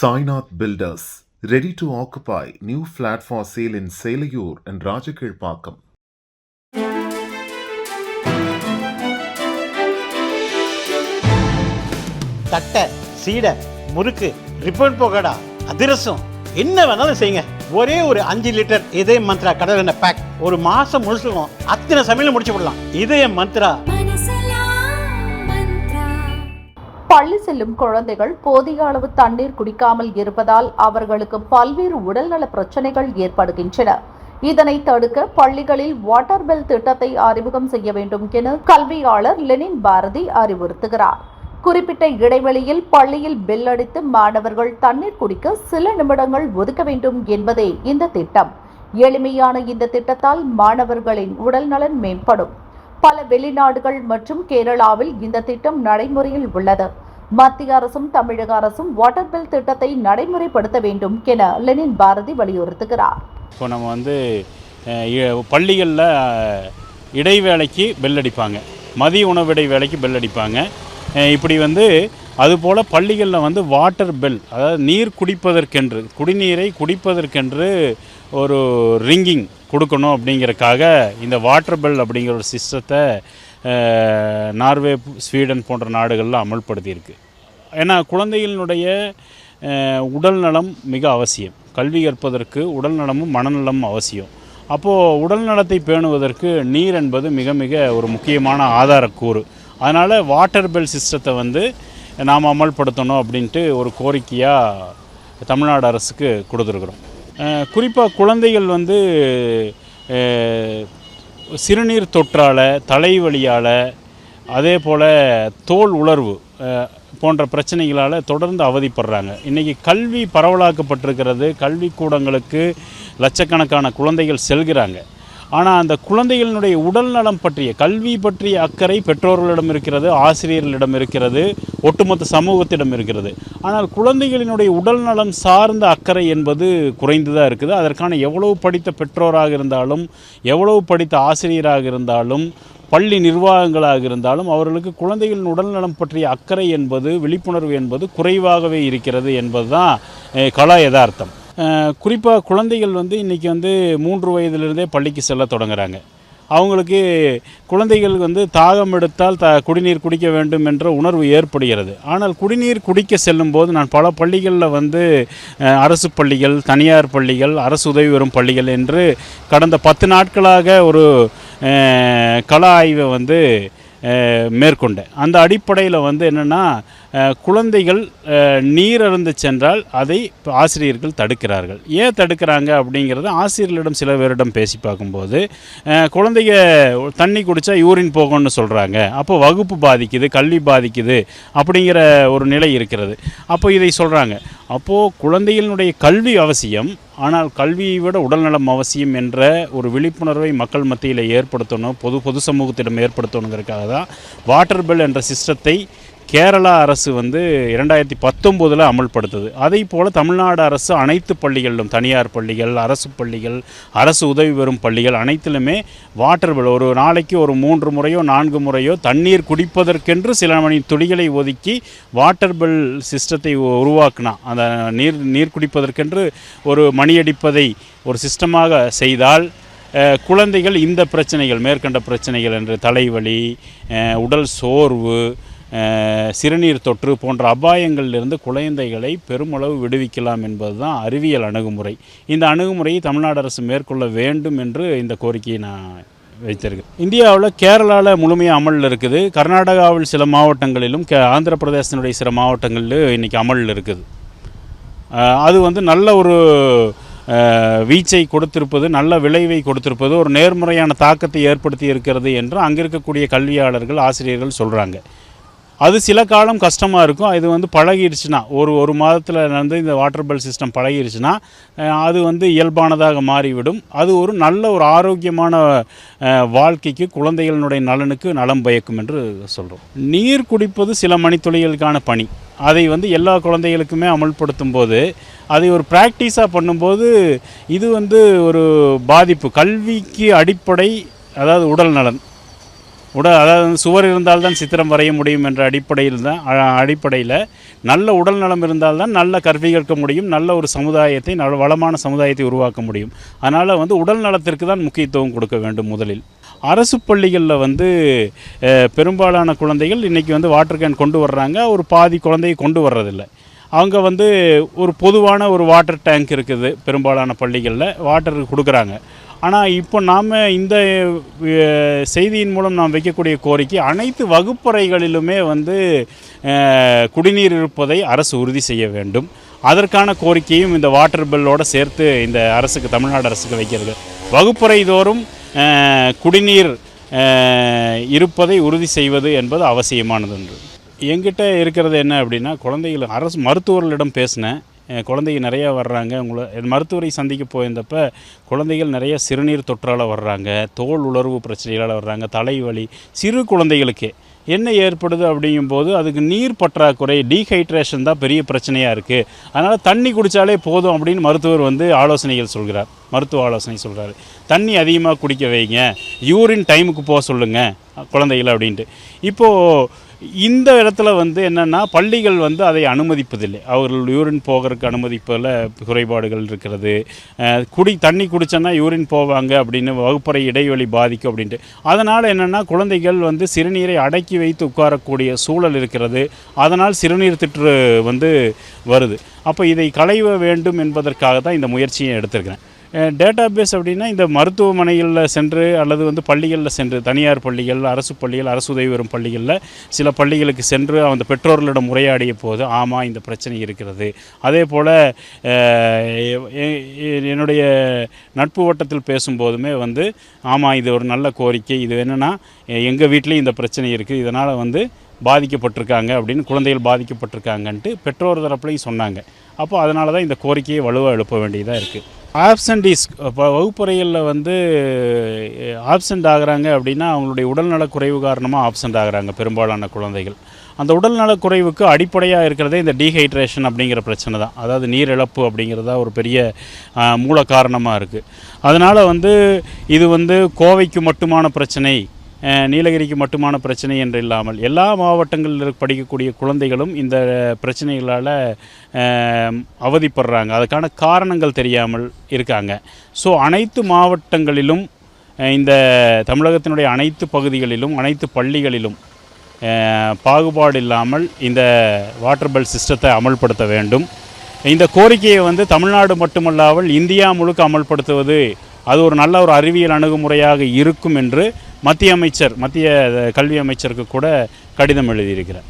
Sainath Builders, ready to occupy new flat for sale in Selayur and Rajakilpakkam. தட்டை சீடை முறுக்கு ribbon போகடா அதிரசம் என்ன வேணாலும் செய்யுங்க. ஒரே ஒரு அஞ்சு லிட்டர் இதய மந்த்ரா கடல் எண்ணெய் பேக் ஒரு மாசம் முழுசுக்கும் அத்தனை சமையல முடிச்சு விடலாம். இதய மந்த்ரா. பள்ளி செல்லும் குழந்தைகள் போதிய அளவு தண்ணீர் குடிக்காமல் இருப்பதால் அவர்களுக்கு பல்வேறு உடல்நல பிரச்சனைகள் ஏற்படுகின்றன. இதனை தடுக்க பள்ளிகளில் வாட்டர் பெல் திட்டத்தை அறிமுகம் செய்ய வேண்டும் என கல்வியாளர் லெனின் பாரதி அறிவுறுத்துகிறார். குறிப்பிட்ட இடைவெளியில் பள்ளியில் பெல் அடித்து மாணவர்கள் தண்ணீர் குடிக்க சில நிமிடங்கள் ஒதுக்க வேண்டும் என்பதே இந்த திட்டம். எளிமையான இந்த திட்டத்தால் மாணவர்களின் உடல்நலன் மேம்படும். பல வெளிநாடுகள் மற்றும் கேரளாவில் இந்த திட்டம் நடைமுறையில் உள்ளது. மத்திய அரசும் தமிழக அரசும் வாட்டர் பில் திட்டத்தை நடைமுறைப்படுத்த வேண்டும் என லெனின் பாரதி வலியுறுத்துகிறார். இப்போ நம்ம வந்து பள்ளிகளில் இடைவேளைக்கு பெல் அடிப்பாங்க. மதிய உணவு இடைவேளைக்கு பெல் அடிப்பாங்க. இப்படி வந்து அதுபோல் பள்ளிகளில் வந்து வாட்டர் பெல் அதாவது நீர் குடிப்பதற்கென்று குடிநீரை குடிப்பதற்கென்று ஒரு ரிங்கிங் கொடுக்கணும் அப்படிங்கிறக்காக இந்த வாட்டர் பெல் அப்படிங்கிற ஒரு சிஸ்டத்தை நார்வே ஸ்வீடன் போன்ற நாடுகளில் அமல்படுத்தியிருக்கு. ஏன்னா குழந்தைகளினுடைய உடல் நலம் மிக அவசியம். கல்வி கற்பதற்கு உடல் நலமும் மனநலமும் அவசியம். அப்போது உடல் நலத்தை பேணுவதற்கு நீர் என்பது மிக மிக ஒரு முக்கியமான ஆதாரக்கூறு. அதனால் வாட்டர் பெல் சிஸ்டத்தை வந்து நாம் அமல்படுத்தணும் அப்படின்ட்டு ஒரு கோரிக்கையாக தமிழ்நாடு அரசுக்கு கொடுத்துருக்குறோம். குறிப்பாக குழந்தைகள் வந்து சிறுநீர் தொற்றால் தலைவலியால் அதே போல் தோல் உலர்வு போன்ற பிரச்சனைகளால் தொடர்ந்து அவதிப்படுறாங்க. இன்றைக்கி கல்வி பரவலாக்கப்பட்டிருக்கிறது. கல்விக்கூடங்களுக்கு லட்சக்கணக்கான குழந்தைகள் செல்கிறாங்க. ஆனால் அந்த குழந்தைகளினுடைய உடல் நலம் பற்றிய கல்வி பற்றிய அக்கறை பெற்றோர்களிடம் இருக்கிறது ஆசிரியர்களிடம் இருக்கிறது ஒட்டுமொத்த சமூகத்திடம் இருக்கிறது. ஆனால் குழந்தைகளினுடைய உடல் நலம் சார்ந்த அக்கறை என்பது குறைந்து தான் இருக்குது. அதற்கான எவ்வளவு படித்த பெற்றோராக இருந்தாலும் எவ்வளவு படித்த ஆசிரியராக இருந்தாலும் பள்ளி நிர்வாகங்களாக இருந்தாலும் அவர்களுக்கு குழந்தைகளின் உடல்நலம் பற்றிய அக்கறை என்பது விழிப்புணர்வு என்பது குறைவாகவே இருக்கிறது என்பதுதான் கலா யதார்த்தம். குறிப்பாக குழந்தைகள் வந்து இன்றைக்கி வந்து மூன்று வயதிலிருந்தே பள்ளிக்கு செல்ல தொடங்குறாங்க. அவங்களுக்கு குழந்தைகள் வந்து தாகம் எடுத்தால் த குடிநீர் குடிக்க வேண்டும் என்ற உணர்வு ஏற்படுகிறது. ஆனால் குடிநீர் குடிக்க செல்லும்போது நான் பல பள்ளிகளில் வந்து அரசு பள்ளிகள் தனியார் பள்ளிகள் அரசு உதவி பெறும் பள்ளிகள் என்று கடந்த பத்து நாட்களாக ஒரு அஹ், கள ஆய்வை வந்து மேற்கொண்டேன். அந்த அடிப்படையில் வந்து என்னென்னா குழந்தைகள் நீர் அருந்து சென்றால் அதை ஆசிரியர்கள் தடுக்கிறார்கள். ஏன் தடுக்கிறாங்க அப்படிங்கிறத ஆசிரியர்களிடம் சில பேரிடம் பேசி பார்க்கும்போது குழந்தைங்க தண்ணி குடித்தா யூரின் போகணும்னு சொல்கிறாங்க அப்போ வகுப்பு பாதிக்குது கல்வி பாதிக்குது அப்படிங்கிற ஒரு நிலை இருக்கிறது. அப்போ இதை சொல்கிறாங்க அப்போது குழந்தைகளினுடைய கல்வி அவசியம் ஆனால் கல்வியை விட உடல்நலம் அவசியம் என்ற ஒரு விழிப்புணர்வை மக்கள் மத்தியில் ஏற்படுத்தணும் பொது பொது சமூகத்திடம் ஏற்படுத்தணுங்கிறதுக்காக தான். வாட்டர் பெல் என்ற சிஸ்டத்தை கேரளா அரசு வந்து இரண்டாயிரத்தி பத்தொம்போதில் அமல்படுத்துது. அதே போல் தமிழ்நாடு அரசு அனைத்து பள்ளிகளிலும் தனியார் பள்ளிகள் அரசு பள்ளிகள் அரசு உதவி பெறும் பள்ளிகள் அனைத்திலுமே வாட்டர் பில் ஒரு நாளைக்கு ஒரு மூன்று முறையோ நான்கு முறையோ தண்ணீர் குடிப்பதற்கென்று சில மணி துளிகளை ஒதுக்கி வாட்டர் பில் சிஸ்டத்தை உருவாக்கினா. அந்த நீர் நீர் குடிப்பதற்கென்று ஒரு மணியடிப்பதை ஒரு சிஸ்டமாக செய்தால் குழந்தைகள் இந்த பிரச்சனைகள் மேற்கண்ட பிரச்சனைகள் என்று தலைவலி உடல் சோர்வு சிறுநீர் தொற்று போன்ற அபாயங்களிலிருந்து குழந்தைகளை பெருமளவு விடுவிக்கலாம் என்பது தான் அறிவியல் அணுகுமுறை. இந்த அணுகுமுறையை தமிழ்நாடு அரசு மேற்கொள்ள வேண்டும் என்று இந்த கோரிக்கையை நான் வைத்திருக்கேன். இந்தியாவில் கேரளாவில் முழுமையாக அமலில் இருக்குது. கர்நாடகாவில் சில மாவட்டங்களிலும் கே ஆந்திர பிரதேசத்தினுடைய சில மாவட்டங்களிலும் இன்றைக்கி அமலில் இருக்குது. அது வந்து நல்ல ஒரு வீச்சை கொடுத்திருப்பது நல்ல விளைவை கொடுத்திருப்பது ஒரு நேர்முறையான தாக்கத்தை ஏற்படுத்தி இருக்கிறது என்று அங்கே இருக்கக்கூடிய கல்வியாளர்கள் ஆசிரியர்கள் சொல்கிறாங்க அது சில காலம் கஷ்டமாக இருக்கும். இது வந்து பழகிடுச்சுன்னா ஒரு ஒரு மாதத்தில் வந்து இந்த வாட்டர் பெல் சிஸ்டம் பழகிடுச்சுன்னா அது வந்து இயல்பானதாக மாறிவிடும். அது ஒரு நல்ல ஒரு ஆரோக்கியமான வாழ்க்கைக்கு குழந்தைகளினுடைய நலனுக்கு நலம் பயக்கும் என்று சொல்கிறோம் நீர் குடிப்பது சில மணித்துளிகளுக்கான பணி. அதை வந்து எல்லா குழந்தைகளுக்குமே அமல்படுத்தும் போது அதை ஒரு ப்ராக்டிஸாக பண்ணும்போது இது வந்து ஒரு பாதிப்பு. கல்விக்கு அடிப்படை அதாவது உடல் நலன். உடல் அதாவது சுவர் சுவர் இருந்தால்தான் சித்திரம் வரைய முடியும் என்ற அடிப்படையில் தான் அடிப்படையில் நல்ல உடல் நலம் இருந்தால்தான் நல்ல கல்வி கற்க முடியும் நல்ல ஒரு சமுதாயத்தை நல்ல வளமான சமுதாயத்தை உருவாக்க முடியும். அதனால் வந்து உடல் நலத்திற்கு தான் முக்கியத்துவம் கொடுக்க வேண்டும் முதலில். அரசு பள்ளிகளில் வந்து பெரும்பாலான குழந்தைகள் இன்றைக்கி வந்து வாட்டர் கேன் கொண்டு வர்றாங்க. ஒரு பாதி குழந்தையை கொண்டு வர்றதில்லை. அவங்க வந்து ஒரு பொதுவான ஒரு வாட்டர் டேங்க் இருக்குது பெரும்பாலான பள்ளிகளில் வாட்டர் கொடுக்குறாங்க. ஆனால் இப்போ நாம் இந்த செய்தியின் மூலம் நாம் வைக்கக்கூடிய கோரிக்கை அனைத்து வகுப்பறைகளிலுமே வந்து குடிநீர் இருப்பதை அரசு உறுதி செய்ய வேண்டும். அதற்கான கோரிக்கையும் இந்த வாட்டர் பில்லோடு சேர்த்து இந்த அரசுக்கு தமிழ்நாடு அரசுக்கு வைக்கிறது. வகுப்பறை தோறும் குடிநீர் இருப்பதை உறுதி செய்வது என்பது அவசியமானது என்று எங்கிட்ட இருக்கிறது என்ன அப்படின்னா குழந்தைகள் அரசு மருத்துவர்களிடம் பேசினேன். குழந்தைங்க நிறையா வர்றாங்க. உங்களை மருத்துவரை சந்திக்க போயிருந்தப்ப குழந்தைகள் நிறைய சிறுநீர் தொற்றால் வர்றாங்க. தோல் உலர்வு பிரச்சனைகளால் வர்றாங்க. தலைவலி சிறு குழந்தைகளுக்கே என்ன ஏற்படுது அப்படிங்கும்போது அதுக்கு நீர் பற்றாக்குறை டீஹைட்ரேஷன் தான் பெரிய பிரச்சனையாக இருக்குது அதனால் தண்ணி குடித்தாலே போதும் அப்படின்னு மருத்துவர் வந்து ஆலோசனைகள் சொல்கிறார். மருத்துவ ஆலோசனை சொல்கிறாரு தண்ணி அதிகமாக குடிக்க வைங்க. யூரின் டைமுக்கு போக சொல்லுங்கள் குழந்தைகள் அப்படின்ட்டு. இப்போது இந்த இடத்துல வந்து என்னென்னா பள்ளிகள் வந்து அதை அனுமதிப்பதில்லை. அவர்கள் யூரின் போகிறதுக்கு அனுமதிப்பதில் குறைபாடுகள் இருக்கிறது. குடி தண்ணி குடிச்சோன்னா யூரின் போவாங்க அப்படின்னு வகுப்பறை இடைவெளி பாதிக்கும் அப்படின்ட்டு. அதனால் என்னென்னா குழந்தைகள் வந்து சிறுநீரை அடக்கி வைத்து உட்காரக்கூடிய சூழல் இருக்கிறது. அதனால் சிறுநீர் திற்று வந்து வருது. அப்போ இதை களைவ வேண்டும் என்பதற்காக தான் இந்த முயற்சியை எடுத்திருக்கிறேன். டேட்டா பேஸ் அப்படின்னா இந்த மருத்துவமனைகளில் சென்று அல்லது வந்து பள்ளிகளில் சென்று தனியார் பள்ளிகள் அரசு பள்ளிகள் அரசு உதவி பெறும் பள்ளிகளில் சில பள்ளிகளுக்கு சென்று அந்த பெற்றோர்களிடம் உரையாடிய போது ஆமாம் இந்த பிரச்சனை இருக்கிறது. அதே போல் என்னுடைய நட்பு வட்டத்தில் பேசும்போதுமே வந்து ஆமாம் இது ஒரு நல்ல கோரிக்கை. இது என்னென்னா எங்கள் வீட்லேயும் இந்த பிரச்சனை இருக்குது இதனால் வந்து பாதிக்கப்பட்டிருக்காங்க அப்படின்னு குழந்தைகள் பாதிக்கப்பட்டிருக்காங்கன்ட்டு பெற்றோர் தரப்புலையும் சொன்னாங்க. அப்போ அதனால தான் இந்த கோரிக்கையை வலுவாக எழுப்ப வேண்டியதாக இருக்குது ஆப்சன்டீஸ் இப்போ வகுப்பறைகளில் வந்து ஆப்சண்ட் ஆகுறாங்க அப்படின்னா அவங்களுடைய உடல்நலக் குறைவு காரணமாக ஆப்சண்ட் ஆகுறாங்க பெரும்பாலான குழந்தைகள். அந்த உடல்நலக் குறைவுக்கு அடிப்படையாக இருக்கிறதே இந்த டீஹைட்ரேஷன் அப்படிங்கிற பிரச்சனை தான். அதாவது நீர் இழப்பு அப்படிங்கிறதா ஒரு பெரிய மூல காரணமாக இருக்குது அதனால் வந்து இது வந்து கோவைக்கு மட்டுமான பிரச்சனை நீலகிரிக்கு மட்டுமான பிரச்சனை என்று இல்லாமல் எல்லா மாவட்டங்களில் படிக்கக்கூடிய குழந்தைகளும் இந்த பிரச்சனைகளால் அவதிப்படுறாங்க. அதுக்கான காரணங்கள் தெரியாமல் இருக்காங்க. ஸோ அனைத்து மாவட்டங்களிலும் இந்த தமிழகத்தினுடைய அனைத்து பகுதிகளிலும் அனைத்து பள்ளிகளிலும் பாகுபாடு இல்லாமல் இந்த வாட்டர் பெல் சிஸ்டத்தை அமல்படுத்த வேண்டும். இந்த கோரிக்கையை வந்து தமிழ்நாடு மட்டுமல்லாமல் இந்தியா முழுக்க அமல்படுத்துவது அது ஒரு நல்ல ஒரு அறிவியல் அணுகுமுறையாக இருக்கும் என்று மத்திய அமைச்சர் மத்திய கல்வி அமைச்சருக்கு கூட கடிதம் எழுதியிருக்கிறார்.